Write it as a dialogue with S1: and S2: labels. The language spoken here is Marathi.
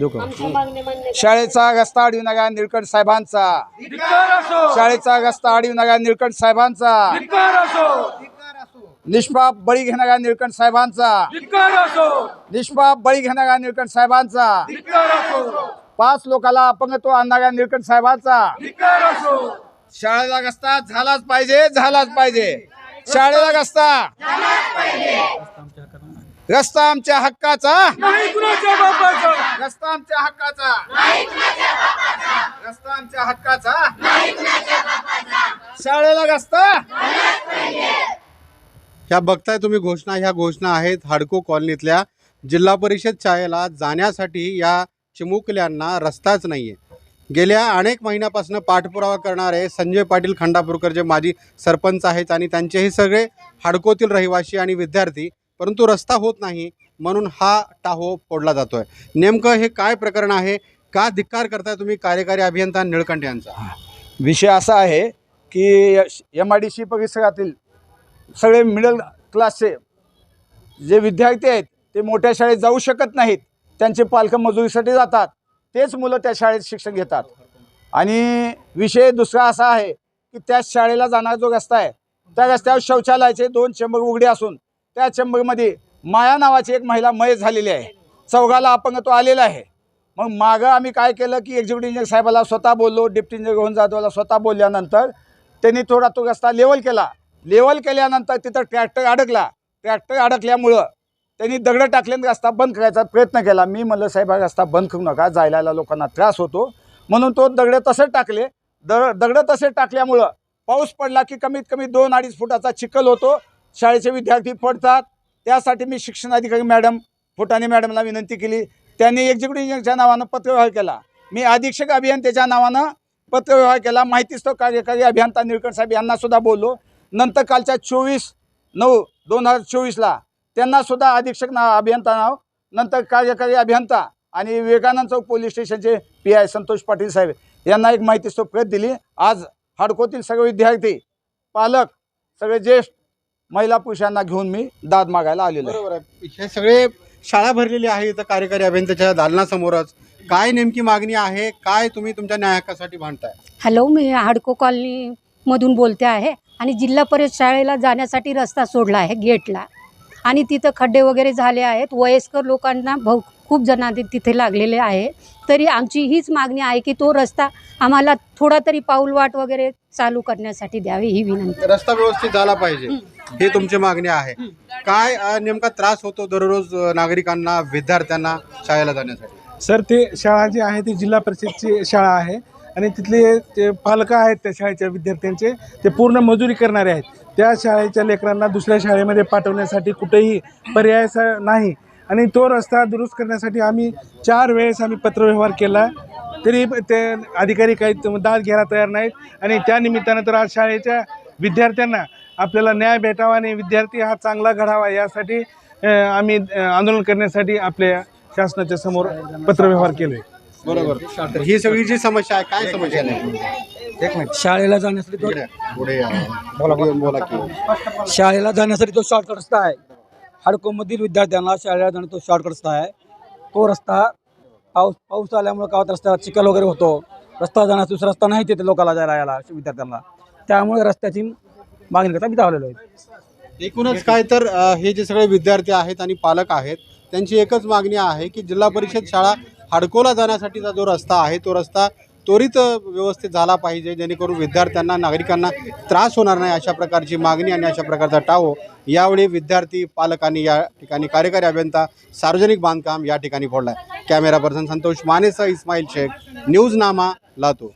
S1: देऊ का.
S2: शाळेचा रस्ता अडवू नका निळकंठ साहेबांचा. शाळेचा रस्ता अडवू नका निळकंठ साहेबांचा. निष्पाप बळी घेणारा निळकंठ साहेबांचा. निष्पाप बळी घेणारा निळकंठ साहेबांचा. पाच लोकाला अपंगत्व आणणाऱ्या निळकंठ साहेबांचा. शाळेला रस्ता झालाच पाहिजे झालाच पाहिजे. शाळेला रस्ता रस्ता आमच्या हक्काचा. रस्ता आमच्या हक्काचा. रस्ता आमच्या हक्काचा. शाळेला रस्ता.
S3: ह्या बघताय तुम्ही घोषणा ह्या घोषणा आहेत हाडको कॉलनीतल्या. जिल्हा परिषद शाळेला जाण्यासाठी या चिमुकल्यांना रस्ताच नाहीये. गेल्या अनेक महिन्यापासून पाठपुरावा करणारे संजय पाटील खंडापूरकर जे माजी सरपंच आहेत आणि त्यांचेही सगळे हाडकोतील रहिवासी आणि विद्यार्थी परंतु रस्ता होत नाही म्हणून हा टाहो फोडला जातो आहे नेमकं हे काय प्रकरण आहे? का धिक्कार करताय तुम्ही कार्यकारी अभियंता निळकंठ यांचा?
S2: विषय असा आहे की एम आय डी सी परिसरातील सगळे मिडल क्लासचे जे विद्यार्थी आहेत ते मोठ्या शाळेत जाऊ शकत नाहीत. त्यांचे पालक मजुरीसाठी जातात. तेच मुलं त्या शाळेत शिक्षण घेतात. आणि विषय दुसरा असा आहे की त्या शाळेला जाणारा जो रस्ता आहे त्या रस्त्यावर शौचालयाचे दोन चेंबर उघडे असून त्या चंबळमध्ये माया नावाची एक महिला मय झालेली आहे. चौघाला अपंगत्व आलेला आहे. मग मागं आम्ही काय केलं की एक्झिक्युटिव्ह इंजिनियर साहेबाला स्वतः बोललो डिप्टी इंजिनियर रोहन जाधवला स्वतः बोलल्यानंतर त्यांनी थोडा तो रस्ता लेवल केला. लेवल केल्यानंतर तिथं ट्रॅक्टर अडकला. ट्रॅक्टर अडकल्यामुळं त्यांनी दगडं टाकले आणि रस्ता बंद करायचा प्रयत्न केला. मी म्हणलं साहेब हा रस्ता बंद करू नका. जायला लोकांना त्रास होतो. म्हणून तो दगडं तसे टाकले. दग दगडं तसे टाकल्यामुळं पाऊस पडला की कमीत कमी दोन अडीच फुटाचा चिखल होतो. शाळेचे विद्यार्थी पडतात. त्यासाठी मी शिक्षणाधिकारी मॅडम फुटाणे मॅडमला विनंती केली. त्यांनी एक्झिक्युटिव्ह इंजिनियरच्या नावानं पत्रव्यवहार केला. मी अधीक्षक अभियंत्याच्या नावानं पत्रव्यवहार केला. माहितीच तो कार्यकारी अभियंता निळकंठ साहेब यांनासुद्धा बोललो. नंतर कालच्या चोवीस नऊ दोन हजार चोवीसला त्यांनासुद्धा अधीक्षक ना अभियंता नाव नंतर कार्यकारी अभियंता आणि विवेकानंद चौक पोलीस स्टेशनचे पी आय संतोष पाटील साहेब यांना एक माहिती प्रत दिली. आज हाडकोतील सगळे विद्यार्थी पालक सगळे ज्येष्ठ महिला पुरुषांना घेऊन मी दाद मागायला आलेलो आहे.
S3: बरोबर आहे. हे सगळे शाळा भरलेली आहे इथं कार्यकारी अभियंत्याच्या दालनासमोरच. काय नेमकी मागणी आहे? काय तुम्ही तुमच्या न्याय हक्कासाठी भांडताय?
S4: हॅलो मी हाडको कॉलनी मधून बोलते आहे आणि जिल्हा परिषद शाळेला जाण्यासाठी रस्ता सोडला आहे गेटला. आणि तिथं खड्डे वगैरे झाले आहेत. वयस्कर लोकांना भाऊ खूप जणांना तिथे लागलेले आहे. तरी आमची हीच मागणी आहे की तो रस्ता आम्हाला थोडा तरी पाऊलवाट वगैरे चालू करण्यासाठी द्यावी ही विनंती.
S3: रस्ता व्यवस्थित झाला पाहिजे. हे तुमची मागणी आहे. काय नेमका त्रास होतो दररोज नागरिकांना विद्यार्थ्यांना शाळेला जाण्यासाठी?
S1: सर ते शाळा जी आहे ती जिल्हा परिषदची शाळा आहे आणि तिथले ते पालक आहेत त्या शाळेच्या विद्यार्थ्यांचे ते पूर्ण मजुरी करणारे आहेत. त्या शाळेच्या लेकरांना दुसऱ्या शाळेमध्ये पाठवण्यासाठी कुठेही पर्याय नाही. आणि तो रस्ता दुरुस्त करण्यासाठी आम्ही चार वेळेस आम्ही पत्रव्यवहार केला. तरी ते अधिकारी काही दाद घ्यायला तयार नाहीत. आणि त्या निमित्तानं तर आज शाळेच्या विद्यार्थ्यांना आपल्याला न्याय भेटावा आणि विद्यार्थी हा चांगला घडावा यासाठी आम्ही आंदोलन करण्यासाठी आपल्या शासनाच्या समोर पत्रव्यवहार केले.
S3: बरोबर. तर ही सगळी जी समस्या आहे काय समस्या नाही?
S5: एक मिनिट. शाळेला जाण्यासाठी तो.
S3: बोला बोला. की.
S5: शाळेला जाण्यासाठी तो शॉर्टकट रस्ता आहे. हाडकोमधील विद्यार्थ्यांना शाळेला जाणं तो शॉर्टकट रस्ता आहे तो रस्ता पाऊस पाऊस आल्यामुळं गावात रस्त्याला चिखल वगैरे होतो रस्ता जाण्याचा दुसरा हो। रस्ता नाही तिथे लोकांना जायला यायला विद्यार्थ्यांना। त्यामुळे रस्त्याची मागणी करता मी धावलेलो आहे।
S3: एकूणच काय तर अ, हे जे सगळे विद्यार्थी आहेत आणि पालक आहेत त्यांची एकच मागणी आहे की जिल्हा परिषद शाळा हाडकोला जाण्यासाठीचा जो रस्ता आहे तो रस्ता त्वरित व्यवस्थित झाला पाहिजे जेणेकरून विद्यार्थ्यांना नागरिकांना त्रास होणार नाही अशा प्रकारची मागणी आणि अशा प्रकारचा टाव. यावेळी विद्यार्थी पालकांनी या ठिकाणी कार्यकारी अभियंता सार्वजनिक बांधकाम या ठिकाणी फोडला कॅमेरा पर्सन संतोष मानेसह इस्माईल शेख न्यूज नामा लातूर.